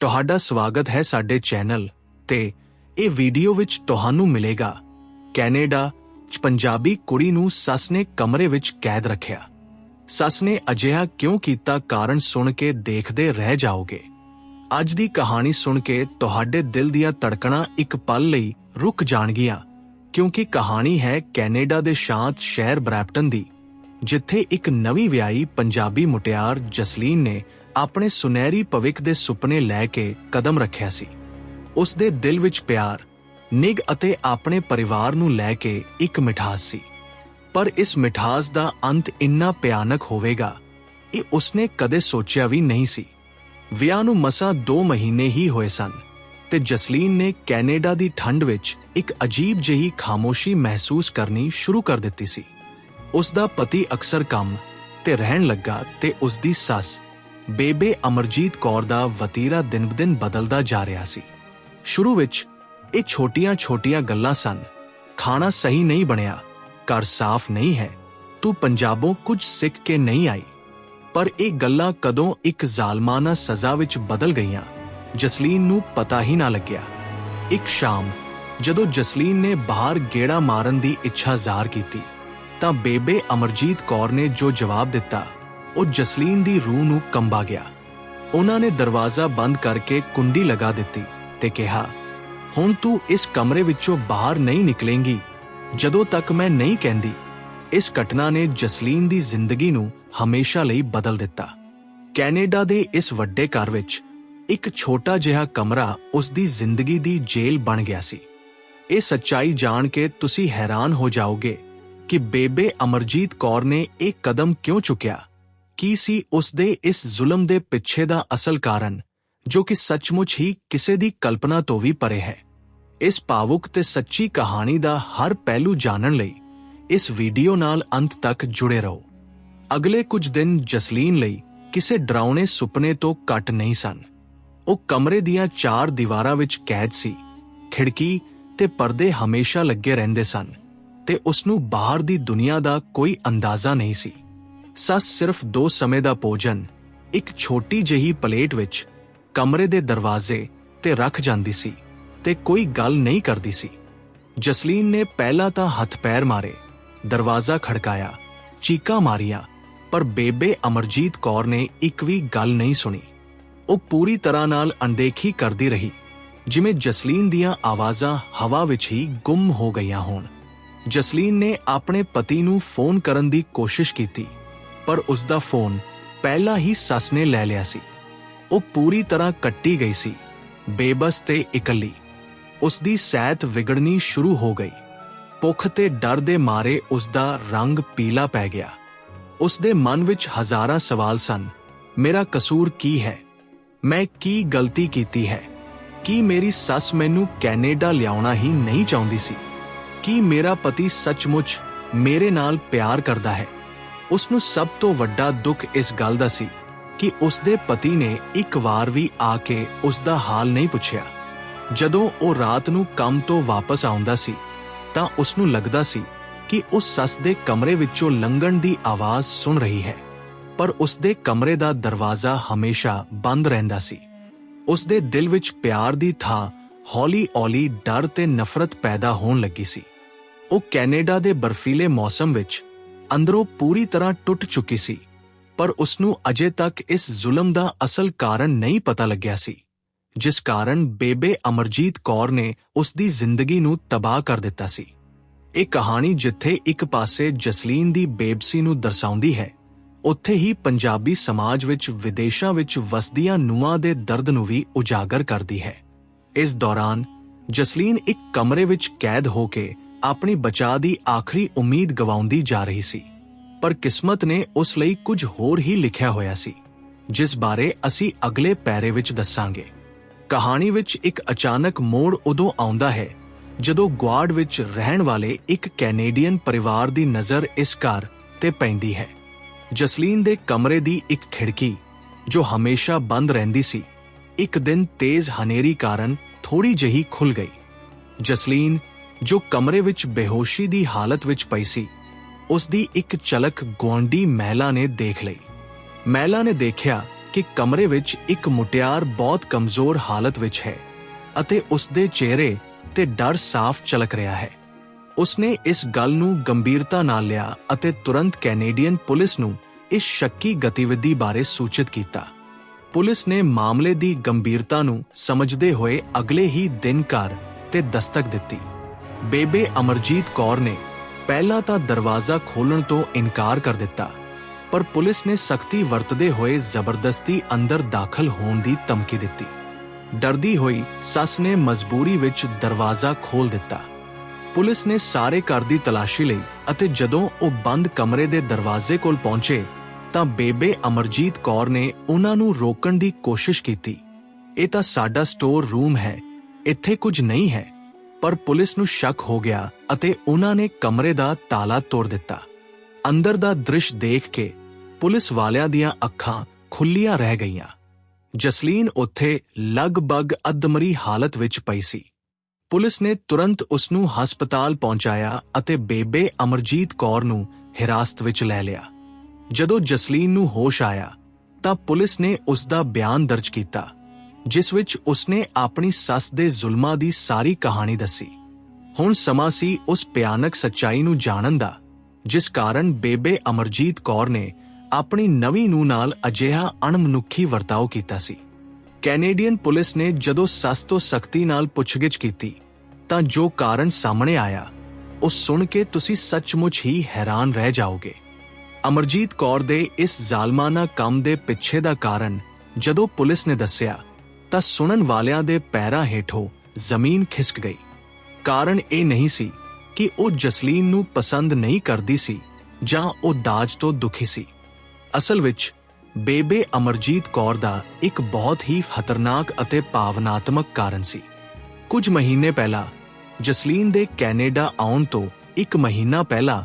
ਤੁਹਾਡਾ ਸਵਾਗਤ ਹੈ ਸਾਡੇ ਚੈਨਲ ਤੇ ਇਹ ਵੀਡੀਓ ਵਿੱਚ ਤੁਹਾਨੂੰ ਮਿਲੇਗਾ। ਕੈਨੇਡਾ 'ਚ ਪੰਜਾਬੀ ਕੁੜੀ ਨੂੰ ਸੱਸ ਨੇ ਕਮਰੇ ਵਿੱਚ ਕੈਦ ਰੱਖਿਆ। ਸੱਸ ਨੇ ਅਜਿਹਾ ਕਿਉਂ ਕੀਤਾ ਕਾਰਨ ਸੁਣ ਕੇ ਦੇਖਦੇ ਰਹਿ ਜਾਓਗੇ। ਅੱਜ ਦੀ ਕਹਾਣੀ ਸੁਣ ਕੇ ਤੁਹਾਡੇ ਦਿਲ ਦੀਆਂ ਧੜਕਣਾਂ ਇੱਕ ਪਲ ਲਈ ਰੁਕ ਜਾਣਗੀਆਂ, ਕਿਉਂਕਿ ਕਹਾਣੀ ਹੈ ਕੈਨੇਡਾ ਦੇ ਸ਼ਾਂਤ ਸ਼ਹਿਰ ਬਰੈਪਟਨ ਦੀ, ਜਿੱਥੇ ਇੱਕ ਨਵੀਂ ਵਿਆਹੀ ਪੰਜਾਬੀ ਮੁਟਿਆਰ ਜਸਲੀਨ ਨੇ ਆਪਣੇ ਸੁਨਹਿਰੀ ਭਵਿੱਖ ਦੇ ਸੁਪਨੇ ਲੈ ਕੇ ਕਦਮ ਰੱਖਿਆ ਸੀ। ਉਸ ਦੇ ਦਿਲ ਵਿੱਚ ਪਿਆਰ ਨਿਗ ਅਤੇ ਆਪਣੇ ਪਰਿਵਾਰ ਨੂੰ ਲੈ ਕੇ ਇੱਕ ਮਿਠਾਸ ਸੀ। ਪਰ ਇਸ ਮਿਠਾਸ ਦਾ ਅੰਤ ਇੰਨਾ ਭਿਆਨਕ ਹੋਵੇਗਾ ਇਹ ਉਸਨੇ ਕਦੇ ਸੋਚਿਆ ਵੀ ਨਹੀਂ ਸੀ। ਵਿਆਹ ਨੂੰ ਮਸਾਂ 2 ਮਹੀਨੇ ਹੀ ਹੋਏ ਸਨ ਤੇ ਜਸਲੀਨ ਨੇ ਕੈਨੇਡਾ ਦੀ ਠੰਡ ਵਿੱਚ ਇੱਕ ਅਜੀਬ ਜਿਹੀ ਖਾਮੋਸ਼ੀ ਮਹਿਸੂਸ ਕਰਨੀ ਸ਼ੁਰੂ ਕਰ ਦਿੱਤੀ ਸੀ। ਉਸ ਦਾ ਪਤੀ ਅਕਸਰ ਕੰਮ ਤੇ ਰਹਿਣ ਲੱਗਾ ਤੇ ਉਸ ਦੀ ਸੱਸ ਬੇਬੇ ਅਮਰਜੀਤ ਕੌਰ ਦਾ ਵਤੀਰਾ ਦਿਨ-ਦਿਨ ਬਦਲਦਾ ਜਾ ਰਿਹਾ ਸੀ। ਸ਼ੁਰੂ ਵਿੱਚ ਇਹ ਛੋਟੀਆਂ-ਛੋਟੀਆਂ ਗੱਲਾਂ ਸਨ। ਖਾਣਾ ਸਹੀ ਨਹੀਂ ਬਣਿਆ, ਘਰ ਸਾਫ਼ ਨਹੀਂ ਹੈ, ਤੂੰ ਪੰਜਾਬੋਂ ਕੁਝ ਸਿੱਖ ਕੇ ਨਹੀਂ ਆਈ। ਪਰ ਇਹ ਗੱਲਾਂ ਕਦੋਂ ਇੱਕ ਜ਼ਾਲਮਾਨਾ ਸਜ਼ਾ ਵਿੱਚ ਬਦਲ ਗਈਆਂ, ਜਸਲੀਨ ਨੂੰ ਪਤਾ ਹੀ ਨਾ ਲੱਗਿਆ। ਇੱਕ ਸ਼ਾਮ ਜਦੋਂ ਜਸਲੀਨ ਨੇ ਬਾਹਰ ਗੇੜਾ ਮਾਰਨ ਦੀ ਇੱਛਾ ਜ਼ਾਹਰ ਕੀਤੀ, ਤਾਂ ਬੇਬੇ ਅਮਰਜੀਤ ਕੌਰ ਨੇ ਜੋ ਜਵਾਬ ਦਿੱਤਾ ਉਹ ਜਸਲੀਨ ਦੀ ਰੂਹ ਨੂੰ ਕੰਬਾ ਗਿਆ। ਉਹਨਾਂ ਨੇ ਦਰਵਾਜ਼ਾ ਬੰਦ ਕਰਕੇ ਕੁੰਡੀ ਲਗਾ ਦਿੱਤੀ ਤੇ ਕਿਹਾ, ਹੁਣ ਤੂੰ ਇਸ ਕਮਰੇ ਵਿੱਚੋਂ ਬਾਹਰ ਨਹੀਂ ਨਿਕਲੇਂਗੀ। ਜਦੋਂ ਤੱਕ ਮੈਂ ਨਹੀਂ ਕਹਿੰਦੀ, ਇਸ ਘਟਨਾ ਨੇ ਜਸਲੀਨ ਦੀ ਜ਼ਿੰਦਗੀ ਨੂੰ ਹਮੇਸ਼ਾ ਲਈ ਬਦਲ ਦਿੱਤਾ। ਕੈਨੇਡਾ ਦੇ ਇਸ ਵੱਡੇ ਘਰ ਵਿੱਚ ਇੱਕ ਛੋਟਾ ਜਿਹਾ ਕਮਰਾ ਉਸ ਦੀ ਜ਼ਿੰਦਗੀ ਦੀ ਜੇਲ੍ਹ ਬਣ ਗਿਆ ਸੀ। ਇਹ ਸੱਚਾਈ ਜਾਣ ਕੇ ਤੁਸੀਂ ਹੈਰਾਨ ਹੋ ਜਾਓਗੇ ਕਿ ਬੇਬੇ ਅਮਰਜੀਤ ਕੌਰ ਨੇ ਇਹ ਕਦਮ ਕਿਉਂ ਚੁੱਕਿਆ। ਕੀ ਸੀ ਉਸ ਦੇ ਇਸ ਜ਼ੁਲਮ ਦੇ ਪਿੱਛੇ ਦਾ ਅਸਲ ਕਾਰਨ, ਜੋ ਕਿ ਸੱਚਮੁੱਚ ਹੀ ਕਿਸੇ ਦੀ ਕਲਪਨਾ ਤੋਂ ਵੀ ਪਰੇ ਹੈ। ਇਸ ਭਾਵੁਕ ਤੇ ਸੱਚੀ ਕਹਾਣੀ ਦਾ ਹਰ ਪਹਿਲੂ ਜਾਣਨ ਲਈ ਇਸ ਵੀਡੀਓ ਨਾਲ ਅੰਤ ਤੱਕ ਜੁੜੇ ਰਹੋ। ਅਗਲੇ ਕੁਝ ਦਿਨ ਜਸਲੀਨ ਲਈ ਕਿਸੇ ਡਰਾਉਣੇ ਸੁਪਨੇ ਤੋਂ ਘੱਟ ਨਹੀਂ ਸਨ। ਉਹ ਕਮਰੇ ਦੀਆਂ ਚਾਰ ਦੀਵਾਰਾਂ ਵਿੱਚ ਕੈਦ ਸੀ, ਖਿੜਕੀ ਤੇ ਪਰਦੇ ਹਮੇਸ਼ਾ ਲੱਗੇ ਰਹਿੰਦੇ ਸਨ ਤੇ ਉਸ ਨੂੰ ਬਾਹਰ ਦੀ ਦੁਨੀਆ ਦਾ ਕੋਈ ਅੰਦਾਜ਼ਾ ਨਹੀਂ ਸੀ। ਸੱਸ ਸਿਰਫ ਦੋ ਸਮੇਂ ਦਾ ਭੋਜਨ, ਇੱਕ ਛੋਟੀ ਜਿਹੀ ਪਲੇਟ ਵਿੱਚ ਕਮਰੇ ਦੇ ਦਰਵਾਜ਼ੇ ਤੇ ਰੱਖ ਜਾਂਦੀ ਸੀ ਤੇ ਕੋਈ ਗੱਲ ਨਹੀਂ ਕਰਦੀ ਸੀ। ਜਸਲੀਨ ਨੇ ਪਹਿਲਾਂ ਤਾਂ ਹੱਥ ਪੈਰ ਮਾਰੇ, ਦਰਵਾਜ਼ਾ ਖੜਕਾਇਆ, ਚੀਕਾਂ ਮਾਰੀਆਂ, ਪਰ ਬੇਬੇ ਅਮਰਜੀਤ ਕੌਰ ਨੇ ਇੱਕ ਵੀ ਗੱਲ ਨਹੀਂ ਸੁਣੀ। ਉਹ ਪੂਰੀ ਤਰ੍ਹਾਂ ਨਾਲ ਅਣਦੇਖੀ ਕਰਦੀ ਰਹੀ, ਜਿਵੇਂ ਜਸਲੀਨ ਦੀਆਂ ਆਵਾਜ਼ਾਂ ਹਵਾ ਵਿੱਚ ਹੀ ਗੁੰਮ ਹੋ ਗਈਆਂ ਹੋਣ। ਜਸਲੀਨ ਨੇ ਆਪਣੇ ਪਤੀ ਨੂੰ ਫੋਨ ਕਰਨ ਦੀ ਕੋਸ਼ਿਸ਼ ਕੀਤੀ। ਪਰ ਉਸ ਦਾ ਫੋਨ ਪਹਿਲਾਂ ਹੀ ਸੱਸ ਨੇ ਲੈ ਲਿਆ ਸੀ। ਉਹ ਪੂਰੀ ਤਰ੍ਹਾਂ ਕੱਟੀ ਗਈ ਸੀ, ਬੇਬਸ ਤੇ ਇਕੱਲੀ। ਉਸ ਦੀ ਸਿਹਤ ਵਿਗੜਨੀ ਸ਼ੁਰੂ ਹੋ ਗਈ। ਭੁੱਖ ਤੇ ਡਰ ਦੇ ਮਾਰੇ ਉਸ ਦਾ ਰੰਗ ਪੀਲਾ ਪੈ ਗਿਆ। ਉਸ ਦੇ ਮਨ ਵਿੱਚ ਹਜ਼ਾਰਾਂ ਸਵਾਲ ਸਨ, ਮੇਰਾ ਕਸੂਰ ਕੀ ਹੈ? ਮੈਂ ਕੀ ਗਲਤੀ ਕੀਤੀ ਹੈ? ਕੀ ਮੇਰੀ ਸੱਸ ਮੈਨੂੰ ਕੈਨੇਡਾ ਲਿਆਉਣਾ ਹੀ ਨਹੀਂ ਚਾਹੁੰਦੀ ਸੀ? ਕੀ ਮੇਰਾ ਪਤੀ ਸੱਚਮੁੱਚ ਮੇਰੇ ਨਾਲ ਪਿਆਰ ਕਰਦਾ ਹੈ? ਉਸ ਨੂੰ ਸਭ ਤੋਂ ਵੱਡਾ ਦੁੱਖ ਇਸ ਗੱਲ ਦਾ ਸੀ ਕਿ ਉਸ ਦੇ ਪਤੀ ਨੇ ਇੱਕ ਵਾਰ ਵੀ ਆ ਕੇ ਉਸ ਦਾ ਹਾਲ ਨਹੀਂ ਪੁੱਛਿਆ। ਜਦੋਂ ਉਹ ਰਾਤ ਨੂੰ ਕੰਮ ਤੋਂ ਵਾਪਸ ਆਉਂਦਾ ਸੀ, ਤਾਂ ਉਸ ਨੂੰ ਲੱਗਦਾ ਸੀ ਕਿ ਉਸ ਸੱਸ ਦੇ ਕਮਰੇ ਵਿੱਚੋਂ ਲੰਘਣ ਦੀ ਆਵਾਜ਼ ਸੁਣ ਰਹੀ ਹੈ, ਪਰ ਉਸ ਦੇ ਕਮਰੇ ਦਾ ਦਰਵਾਜ਼ਾ ਹਮੇਸ਼ਾ ਬੰਦ ਰਹਿੰਦਾ ਸੀ। ਉਸ ਦੇ ਦਿਲ ਵਿੱਚ ਪਿਆਰ ਦੀ ਥਾਂ ਹੌਲੀ-ਹੌਲੀ ਡਰ ਤੇ ਨਫ਼ਰਤ ਪੈਦਾ ਹੋਣ ਲੱਗੀ ਸੀ। ਉਹ ਕੈਨੇਡਾ ਦੇ ਬਰਫੀਲੇ ਮੌਸਮ ਵਿੱਚ ਅੰਦਰੋਂ ਪੂਰੀ ਤਰ੍ਹਾਂ ਟੁੱਟ ਚੁੱਕੀ ਸੀ, ਪਰ ਉਸ ਨੂੰ ਅਜੇ ਤੱਕ ਇਸ ਜ਼ੁਲਮ ਦਾ ਅਸਲ ਕਾਰਨ ਨਹੀਂ ਪਤਾ ਲੱਗਿਆ ਸੀ, ਜਿਸ ਕਾਰਨ ਬੇਬੇ ਅਮਰਜੀਤ ਕੌਰ ਨੇ ਉਸ ਦੀ ਜ਼ਿੰਦਗੀ ਨੂੰ ਤਬਾਹ ਕਰ ਦਿੱਤਾ ਸੀ। ਇਹ ਕਹਾਣੀ ਜਿੱਥੇ ਇੱਕ ਪਾਸੇ ਜਸਲੀਨ ਦੀ ਬੇਬਸੀ ਨੂੰ ਦਰਸਾਉਂਦੀ ਹੈ, ਉੱਥੇ ਹੀ ਪੰਜਾਬੀ ਸਮਾਜ ਵਿੱਚ ਵਿਦੇਸ਼ਾਂ ਵਿੱਚ ਵਸਦੀਆਂ ਨੂਆਂ ਦੇ ਦਰਦ ਨੂੰ ਵੀ ਉਜਾਗਰ ਕਰਦੀ ਹੈ। ਇਸ ਦੌਰਾਨ ਜਸਲੀਨ ਇੱਕ ਕਮਰੇ ਵਿੱਚ ਕੈਦ ਹੋ ਕੇ ਆਪਣੀ ਬਚਾਅ ਦੀ ਆਖਰੀ ਉਮੀਦ ਗਵਾਉਂਦੀ ਜਾ ਰਹੀ ਸੀ। ਪਰ ਕਿਸਮਤ ਨੇ ਉਸ ਲਈ ਕੁਝ ਹੋਰ ਹੀ ਲਿਖਿਆ ਹੋਇਆ ਸੀ, ਜਿਸ ਬਾਰੇ ਅਸੀਂ ਅਗਲੇ ਪੈਰੇ ਵਿੱਚ ਦੱਸਾਂਗੇ। ਕਹਾਣੀ ਵਿੱਚ ਇੱਕ ਅਚਾਨਕ ਮੋੜ ਉਦੋਂ ਆਉਂਦਾ ਹੈ, ਜਦੋਂ ਗਵਾਰਡ ਵਿੱਚ ਰਹਿਣ ਵਾਲੇ ਇੱਕ ਕੈਨੇਡੀਅਨ ਪਰਿਵਾਰ ਦੀ ਨਜ਼ਰ ਇਸ ਘਰ ਤੇ ਪੈਂਦੀ ਹੈ। ਜਸਲੀਨ ਦੇ ਕਮਰੇ ਦੀ ਇੱਕ ਖਿੜਕੀ, ਜੋ ਹਮੇਸ਼ਾ ਬੰਦ ਰਹਿੰਦੀ ਸੀ, ਇੱਕ ਦਿਨ ਤੇਜ਼ ਹਨੇਰੀ ਕਾਰਨ ਥੋੜੀ ਜਿਹੀ ਖੁੱਲ ਗਈ। ਜਸਲੀਨ ਜੋ ਕਮਰੇ ਵਿੱਚ ਬੇਹੋਸ਼ੀ ਦੀ ਹਾਲਤ ਵਿੱਚ ਪਈ ਸੀ ਉਸ ਦੀ ਇੱਕ ਝਲਕ ਗੁਆਂਢੀ ਮਹਿਲਾ ਨੇ ਦੇਖ ਲਈ। ਮਹਿਲਾ ਨੇ ਦੇਖਿਆ ਕਿ ਕਮਰੇ ਵਿੱਚ ਇੱਕ ਮੁਟਿਆਰ ਬਹੁਤ ਕਮਜ਼ੋਰ ਹਾਲਤ ਵਿੱਚ ਹੈ ਅਤੇ ਉਸ ਦੇ ਚਿਹਰੇ ਤੇ ਡਰ ਸਾਫ਼ ਝਲਕ ਰਿਹਾ ਹੈ। ਉਸਨੇ ਇਸ ਗੱਲ ਨੂੰ ਗੰਭੀਰਤਾ ਨਾਲ ਲਿਆ ਅਤੇ ਤੁਰੰਤ ਕੈਨੇਡੀਅਨ ਪੁਲਿਸ ਨੂੰ ਇਸ ਸ਼ੱਕੀ ਗਤੀਵਿਧੀ ਬਾਰੇ ਸੂਚਿਤ ਕੀਤਾ। ਪੁਲਿਸ ਨੇ ਮਾਮਲੇ ਦੀ ਗੰਭੀਰਤਾ ਨੂੰ ਸਮਝਦੇ ਹੋਏ ਅਗਲੇ ਹੀ ਦਿਨ ਘਰ ਤੇ ਦਸਤਕ ਦਿੱਤੀ। ਬੇਬੇ ਅਮਰਜੀਤ ਕੌਰ ਨੇ ਪਹਿਲਾਂ ਤਾਂ ਦਰਵਾਜ਼ਾ ਖੋਲਣ ਤੋਂ ਇਨਕਾਰ ਕਰ ਦਿੱਤਾ, ਪਰ ਪੁਲਿਸ ਨੇ ਸਖਤੀ ਵਰਤਦੇ ਹੋਏ ਜ਼ਬਰਦਸਤੀ ਅੰਦਰ ਦਾਖਲ ਹੋਣ ਦੀ ਧਮਕੀ ਦਿੱਤੀ। ਡਰਦੀ ਹੋਈ ਸੱਸ ਨੇ ਮਜਬੂਰੀ ਵਿੱਚ ਦਰਵਾਜ਼ਾ ਖੋਲ ਦਿੱਤਾ। ਪੁਲਿਸ ਨੇ ਸਾਰੇ ਘਰ ਦੀ ਤਲਾਸ਼ੀ ਲਈ ਅਤੇ ਜਦੋਂ ਉਹ ਬੰਦ ਕਮਰੇ ਦੇ ਦਰਵਾਜ਼ੇ ਕੋਲ ਪਹੁੰਚੇ, ਤਾਂ ਬੇਬੇ ਅਮਰਜੀਤ ਕੌਰ ਨੇ ਉਹਨਾਂ ਨੂੰ ਰੋਕਣ ਦੀ ਕੋਸ਼ਿਸ਼ ਕੀਤੀ। ਇਹ ਤਾਂ ਸਾਡਾ ਸਟੋਰ ਰੂਮ ਹੈ, ਇੱਥੇ ਕੁਝ ਨਹੀਂ ਹੈ। ਪਰ ਪੁਲਿਸ ਨੂੰ ਸ਼ੱਕ ਹੋ ਗਿਆ ਅਤੇ ਉਹਨਾਂ ਨੇ ਕਮਰੇ ਦਾ ਤਾਲਾ ਤੋੜ ਦਿੱਤਾ। ਅੰਦਰ ਦਾ ਦ੍ਰਿਸ਼ ਦੇਖ ਕੇ ਪੁਲਿਸ ਵਾਲਿਆਂ ਦੀਆਂ ਅੱਖਾਂ ਖੁੱਲੀਆਂ ਰਹਿ ਗਈਆਂ। ਜਸਲੀਨ ਉੱਥੇ ਲਗਭਗ ਅਧਮਰੀ ਹਾਲਤ ਵਿੱਚ ਪਈ ਸੀ। ਪੁਲਿਸ ਨੇ ਤੁਰੰਤ ਉਸ ਨੂੰ ਹਸਪਤਾਲ ਪਹੁੰਚਾਇਆ ਅਤੇ ਬੇਬੇ ਅਮਰਜੀਤ ਕੌਰ ਨੂੰ ਹਿਰਾਸਤ ਵਿੱਚ ਲੈ ਲਿਆ। ਜਦੋਂ ਜਸਲੀਨ ਨੂੰ ਹੋਸ਼ ਆਇਆ ਤਾਂ ਪੁਲਿਸ ਨੇ ਉਸ ਦਾ ਬਿਆਨ ਦਰਜ ਕੀਤਾ। ਜਿਸ ਵਿੱਚ ਉਸਨੇ ਆਪਣੀ ਸੱਸ ਦੇ ਜ਼ੁਲਮਾਂ ਦੀ ਸਾਰੀ ਕਹਾਣੀ ਦੱਸੀ। ਹੁਣ ਸਮਾਂ ਸੀ ਉਸ ਭਿਆਨਕ ਸੱਚਾਈ ਨੂੰ ਜਾਣਨ ਦਾ, ਜਿਸ ਕਾਰਨ ਬੇਬੇ ਅਮਰਜੀਤ ਕੌਰ ਨੇ ਆਪਣੀ ਨਵੀਂ ਨੂੰ ਨਾਲ ਅਜਿਹਾ ਅਣਮਨੁੱਖੀ ਵਰਤਾਓ ਕੀਤਾ ਸੀ। ਕੈਨੇਡੀਅਨ ਪੁਲਿਸ ਨੇ ਜਦੋਂ ਸੱਸ ਤੋਂ ਸਖਤੀ ਨਾਲ ਪੁੱਛਗਿੱਛ ਕੀਤੀ, ਤਾਂ ਜੋ ਕਾਰਨ ਸਾਹਮਣੇ ਆਇਆ, ਉਹ ਸੁਣ ਕੇ ਤੁਸੀਂ ਸੱਚਮੁੱਚ ਹੀ ਹੈਰਾਨ ਰਹਿ ਜਾਓਗੇ। ਅਮਰਜੀਤ ਕੌਰ ਦੇ ਇਸ ਜ਼ਾਲਮਾਨਾ ਕੰਮ ਦੇ ਪਿੱਛੇ ਦਾ ਕਾਰਨ ਜਦੋਂ ਪੁਲਿਸ ਨੇ ਦੱਸਿਆ ਤਾਂ ਸੁਣਨ ਵਾਲਿਆਂ ਦੇ ਪੈਰਾਂ ਹੇਠੋਂ ਜ਼ਮੀਨ ਖਿਸਕ ਗਈ। ਕਾਰਨ ਇਹ ਨਹੀਂ ਸੀ ਕਿ ਉਹ ਜਸਲੀਨ ਨੂੰ ਪਸੰਦ ਨਹੀਂ ਕਰਦੀ ਸੀ ਜਾਂ ਉਹ ਦਾਜ ਤੋਂ ਦੁਖੀ ਸੀ। ਅਸਲ ਵਿੱਚ, ਬੇਬੇ ਅਮਰਜੀਤ ਕੌਰ ਦਾ ਇੱਕ ਬਹੁਤ ਹੀ ਖਤਰਨਾਕ ਅਤੇ ਭਾਵਨਾਤਮਕ ਕਾਰਨ ਸੀ। ਕੁਝ ਮਹੀਨੇ ਪਹਿਲਾਂ, ਜਸਲੀਨ ਦੇ ਕੈਨੇਡਾ ਆਉਣ ਤੋਂ ਇੱਕ ਮਹੀਨਾ ਪਹਿਲਾਂ,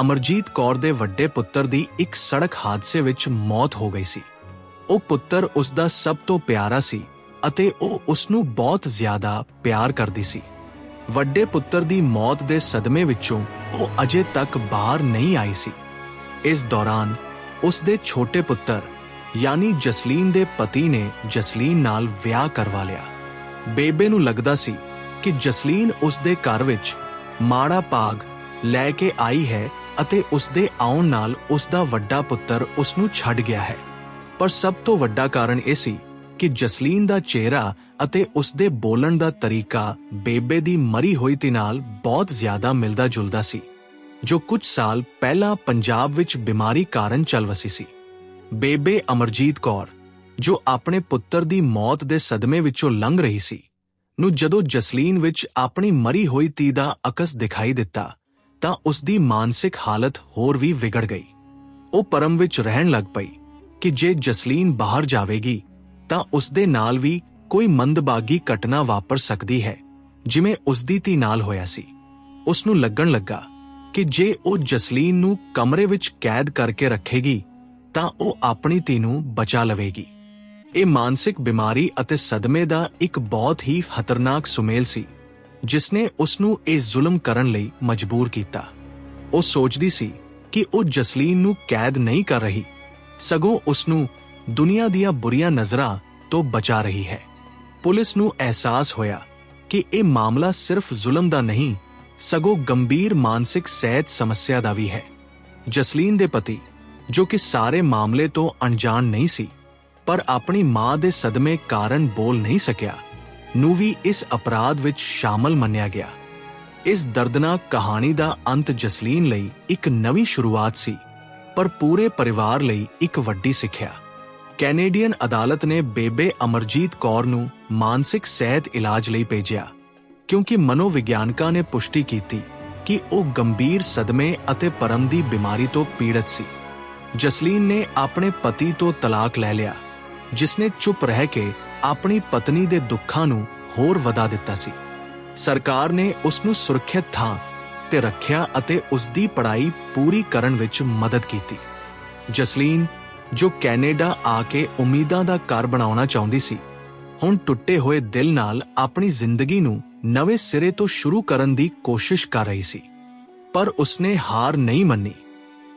ਅਮਰਜੀਤ ਕੌਰ ਦੇ ਵੱਡੇ ਪੁੱਤਰ ਦੀ ਇੱਕ ਸੜਕ ਹਾਦਸੇ ਵਿੱਚ ਮੌਤ ਹੋ ਗਈ ਸੀ। ਉਹ ਪੁੱਤਰ ਉਸ ਦਾ ਸਭ ਤੋਂ ਪਿਆਰਾ ਸੀ ਅਤੇ ਉਹ ਉਸ ਨੂੰ ਬਹੁਤ ਜ਼ਿਆਦਾ ਪਿਆਰ ਕਰਦੀ ਸੀ। ਵੱਡੇ ਪੁੱਤਰ ਦੀ ਮੌਤ ਦੇ ਸਦਮੇ ਵਿੱਚੋਂ ਉਹ ਅਜੇ ਤੱਕ ਬਾਹਰ ਨਹੀਂ ਆਈ ਸੀ। ਇਸ ਦੌਰਾਨ ਉਸ ਦੇ ਛੋਟੇ ਪੁੱਤਰ, ਯਾਨੀ ਜਸਲੀਨ ਦੇ ਪਤੀ ਨੇ ਜਸਲੀਨ ਨਾਲ ਵਿਆਹ ਕਰਵਾ ਲਿਆ। ਬੇਬੇ ਨੂੰ ਲੱਗਦਾ ਸੀ ਕਿ ਜਸਲੀਨ ਉਸ ਦੇ ਘਰ ਵਿੱਚ ਮਾੜਾ ਭਾਗ ਲੈ ਕੇ ਆਈ ਹੈ ਅਤੇ ਉਸ ਦੇ ਆਉਣ ਨਾਲ ਉਸ ਦਾ ਵੱਡਾ ਪੁੱਤਰ ਉਸ ਨੂੰ ਛੱਡ ਗਿਆ ਹੈ। ਪਰ ਸਭ ਤੋਂ ਵੱਡਾ ਕਾਰਨ ਇਹ ਸੀ ਕਿ ਜਸਲੀਨ ਦਾ ਚਿਹਰਾ ਅਤੇ ਉਸਦੇ ਬੋਲਣ ਦਾ ਤਰੀਕਾ ਬੇਬੇ ਦੀ ਮਰੀ ਹੋਈ ਤੀ ਨਾਲ ਬਹੁਤ ਜ਼ਿਆਦਾ ਮਿਲਦਾ ਜੁਲਦਾ ਸੀ, ਜੋ ਕੁਝ ਸਾਲ ਪਹਿਲਾਂ ਪੰਜਾਬ ਵਿੱਚ ਬਿਮਾਰੀ ਕਾਰਨ ਚੱਲ ਵਸੀ ਸੀ। ਬੇਬੇ ਅਮਰਜੀਤ ਕੌਰ, ਜੋ ਆਪਣੇ ਪੁੱਤਰ ਦੀ ਮੌਤ ਦੇ ਸਦਮੇ ਵਿੱਚੋਂ ਲੰਘ ਰਹੀ ਸੀ, ਨੂੰ ਜਦੋਂ ਜਸਲੀਨ ਵਿੱਚ ਆਪਣੀ ਮਰੀ ਹੋਈ ਤੀ ਦਾ ਅਕਸ ਦਿਖਾਈ ਦਿੱਤਾ, ਤਾਂ ਉਸ ਦੀ ਮਾਨਸਿਕ ਹਾਲਤ ਹੋਰ ਵੀ ਵਿਗੜ ਗਈ। ਉਹ ਪਰਮ ਵਿੱਚ ਰਹਿਣ ਲੱਗ ਪਈ ਕਿ ਜੇ ਜਸਲੀਨ ਬਾਹਰ ਜਾਵੇਗੀ ਤਾਂ ਉਸ ਦੇ ਨਾਲ ਵੀ ਕੋਈ ਮੰਦਭਾਗੀ ਘਟਨਾ ਵਾਪਰ ਸਕਦੀ ਹੈ, ਜਿਵੇਂ ਉਸ ਦੀ ਧੀ ਨਾਲ ਹੋਇਆ ਸੀ। ਉਸ ਨੂੰ ਲੱਗਣ ਲੱਗਾ ਕਿ ਜੇ ਉਹ ਜਸਲੀਨ ਨੂੰ ਕਮਰੇ ਵਿੱਚ ਕੈਦ ਕਰਕੇ ਰੱਖੇਗੀ, ਤਾਂ ਉਹ ਆਪਣੀ ਧੀ ਨੂੰ ਬਚਾ ਲਵੇਗੀ। ਇਹ ਮਾਨਸਿਕ ਬਿਮਾਰੀ ਅਤੇ ਸਦਮੇ ਦਾ ਇੱਕ ਬਹੁਤ ਹੀ ਖਤਰਨਾਕ ਸੁਮੇਲ ਸੀ ਜਿਸ ਨੇ ਉਸ ਨੂੰ ਇਹ ਜ਼ੁਲਮ ਕਰਨ ਲਈ ਮਜਬੂਰ ਕੀਤਾ। ਉਹ ਸੋਚਦੀ ਸੀ ਕਿ ਉਹ ਜਸਲੀਨ ਨੂੰ ਕੈਦ ਨਹੀਂ ਕਰ ਰਹੀ, ਸਗੋਂ ਉਸ ਨੂੰ ਦੁਨੀਆ ਦੀਆਂ ਬੁਰੀਆਂ ਨਜ਼ਰਾਂ ਤੋਂ ਬਚਾ ਰਹੀ ਹੈ। ਪੁਲਿਸ ਨੂੰ ਅਹਿਸਾਸ ਹੋਇਆ ਕਿ ਇਹ ਮਾਮਲਾ ਸਿਰਫ ਜ਼ੁਲਮ ਦਾ ਨਹੀਂ, ਸਗੋਂ ਗੰਭੀਰ ਮਾਨਸਿਕ ਸਿਹਤ ਸਮੱਸਿਆ ਦਾ ਵੀ ਹੈ। ਜਸਲੀਨ ਦੇ ਪਤੀ, ਜੋ ਕਿ ਸਾਰੇ ਮਾਮਲੇ ਤੋਂ ਅਣਜਾਣ ਨਹੀਂ ਸੀ, ਪਰ ਆਪਣੀ ਮਾਂ ਦੇ ਸਦਮੇ ਕਾਰਨ ਬੋਲ ਨਹੀਂ ਸਕਿਆ, ਨੂੰ ਵੀ ਇਸ ਅਪਰਾਧ ਵਿੱਚ ਸ਼ਾਮਲ ਮੰਨਿਆ ਗਿਆ। ਇਸ ਦਰਦਨਾਕ ਕਹਾਣੀ ਦਾ ਅੰਤ ਜਸਲੀਨ ਲਈ ਇੱਕ ਨਵੀਂ ਸ਼ੁਰੂਆਤ ਸੀ, ਪਰ ਪੂਰੇ ਪਰਿਵਾਰ ਲਈ ਇੱਕ ਵੱਡੀ ਸਿੱਖਿਆ। ਕੈਨੇਡੀਅਨ ਅਦਾਲਤ ਨੇ ਬੇਬੇ ਅਮਰਜੀਤ ਕੌਰ ਨੂੰ ਮਾਨਸਿਕ ਸਿਹਤ ਇਲਾਜ ਲਈ ਭੇਜਿਆ, ਕਿਉਂਕਿ ਮਨੋਵਿਗਿਆਨਕਾਂ ਨੇ ਪੁਸ਼ਟੀ ਕੀਤੀ ਕਿ ਉਹ ਗੰਭੀਰ ਸਦਮੇ ਅਤੇ ਪਰਮ ਦੀ ਬਿਮਾਰੀ ਤੋਂ ਪੀੜਤ ਸੀ। ਜਸਲੀਨ ਨੇ ਆਪਣੇ ਪਤੀ ਤੋਂ ਤਲਾਕ ਲੈ ਲਿਆ ਜਿਸ ਨੇ ਚੁੱਪ ਰਹਿ ਕੇ ਆਪਣੀ ਪਤਨੀ ਦੇ ਦੁੱਖਾਂ ਨੂੰ ਹੋਰ ਵਧਾ ਦਿੱਤਾ ਸੀ। ਸਰਕਾਰ ਨੇ ਉਸ ਨੂੰ ਸੁਰੱਖਿਅਤ ਥਾਂ ਤੇ ਰੱਖਿਆ ਅਤੇ ਉਸ ਦੀ ਪੜ੍ਹਾਈ ਪੂਰੀ ਕਰਨ ਵਿੱਚ ਮਦਦ ਕੀਤੀ। ਜਸਲੀਨ ਜੋ ਕੈਨੇਡਾ ਆ ਕੇ ਉਮੀਦਾਂ ਦਾ ਘਰ ਬਣਾਉਣਾ ਚਾਹੁੰਦੀ ਸੀ। ਹੁਣ ਟੁੱਟੇ ਹੋਏ ਦਿਲ ਨਾਲ ਆਪਣੀ ਜ਼ਿੰਦਗੀ ਨੂੰ ਨਵੇਂ ਸਿਰੇ ਤੋਂ ਸ਼ੁਰੂ ਕਰਨ ਦੀ ਕੋਸ਼ਿਸ਼ ਕਰ ਰਹੀ ਸੀ। ਪਰ ਉਸਨੇ ਹਾਰ ਨਹੀਂ ਮੰਨੀ।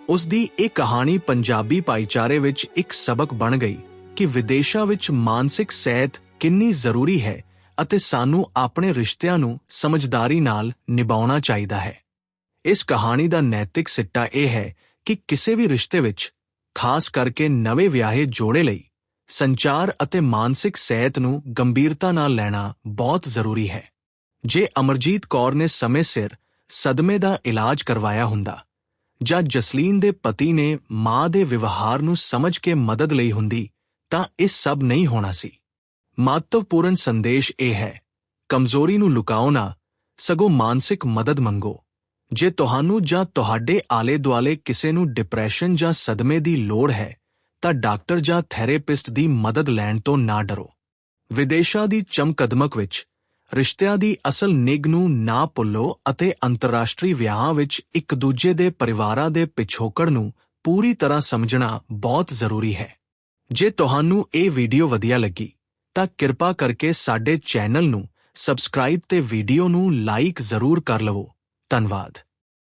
ਉਸ ਦੀ ਇਹ ਕਹਾਣੀ ਪੰਜਾਬੀ ਭਾਈਚਾਰੇ ਵਿੱਚ ਇੱਕ ਸਬਕ ਬਣ ਗਈ ਕਿ ਵਿਦੇਸ਼ਾਂ ਵਿੱਚ ਮਾਨਸਿਕ ਸਿਹਤ ਕਿੰਨੀ ਜ਼ਰੂਰੀ ਹੈ ਅਤੇ ਸਾਨੂੰ ਆਪਣੇ ਰਿਸ਼ਤਿਆਂ ਨੂੰ ਸਮਝਦਾਰੀ ਨਾਲ ਨਿਭਾਉਣਾ ਚਾਹੀਦਾ ਹੈ। ਇਸ ਕਹਾਣੀ ਦਾ ਨੈਤਿਕ ਸਿੱਟਾ ਇਹ ਹੈ ਕਿ ਕਿਸੇ ਵੀ ਰਿਸ਼ਤੇ ਵਿੱਚ ਖਾਸ ਕਰਕੇ ਨਵੇਂ ਵਿਆਹੇ ਜੋੜੇ ਲਈ, ਸੰਚਾਰ ਅਤੇ ਮਾਨਸਿਕ ਸਿਹਤ ਨੂੰ ਗੰਭੀਰਤਾ ਨਾਲ ਲੈਣਾ ਬਹੁਤ ਜ਼ਰੂਰੀ ਹੈ। ਜੇ ਅਮਰਜੀਤ ਕੌਰ ਨੇ ਸਮੇਂ ਸਿਰ ਸਦਮੇ ਦਾ ਇਲਾਜ ਕਰਵਾਇਆ ਹੁੰਦਾ, ਜਾਂ ਜਸਲੀਨ ਦੇ ਪਤੀ ਨੇ ਮਾਂ ਦੇ ਵਿਵਹਾਰ ਨੂੰ ਸਮਝ ਕੇ ਮਦਦ ਲਈ ਹੁੰਦੀ, ਤਾਂ ਇਹ ਸਭ ਨਹੀਂ ਹੋਣਾ ਸੀ। ਮਹੱਤਵਪੂਰਨ ਸੰਦੇਸ਼ ਇਹ ਹੈ, ਕਮਜ਼ੋਰੀ ਨੂੰ ਲੁਕਾਓ ਨਾ, ਸਗੋਂ ਮਾਨਸਿਕ ਮਦਦ ਮੰਗੋ। ਜੇ ਤੁਹਾਨੂੰ ਜਾਂ ਤੁਹਾਡੇ ਆਲੇ-ਦੁਆਲੇ ਕਿਸੇ ਨੂੰ ਡਿਪਰੈਸ਼ਨ ਜਾਂ ਸਦਮੇ ਦੀ ਲੋੜ ਹੈ, ਤਾਂ ਡਾਕਟਰ ਜਾਂ ਥੈਰੇਪਿਸਟ ਦੀ ਮਦਦ ਲੈਣ ਤੋਂ ਨਾ ਡਰੋ। ਵਿਦੇਸ਼ਾਂ ਦੀ ਚਮਕਦਮਕ ਵਿੱਚ, ਰਿਸ਼ਤਿਆਂ ਦੀ ਅਸਲ ਨਿੱਘ ਨੂੰ ਨਾ ਭੁੱਲੋ ਅਤੇ ਅੰਤਰਰਾਸ਼ਟਰੀ ਵਿਆਹਾਂ ਵਿੱਚ ਇੱਕ ਦੂਜੇ ਦੇ ਪਰਿਵਾਰਾਂ ਦੇ ਪਿਛੋਕੜ ਨੂੰ ਪੂਰੀ ਤਰ੍ਹਾਂ ਸਮਝਣਾ ਬਹੁਤ ਜ਼ਰੂਰੀ ਹੈ। ਜੇ ਤੁਹਾਨੂੰ ਇਹ ਵੀਡੀਓ ਵਧੀਆ ਲੱਗੀ, ਤਾਂ ਕਿਰਪਾ ਕਰਕੇ ਸਾਡੇ ਚੈਨਲ ਨੂੰ ਸਬਸਕ੍ਰਾਈਬ ਤੇ ਵੀਡੀਓ ਨੂੰ ਲਾਈਕ ਜ਼ਰੂਰ ਕਰ ਲਵੋ। ਧੰਨਵਾਦ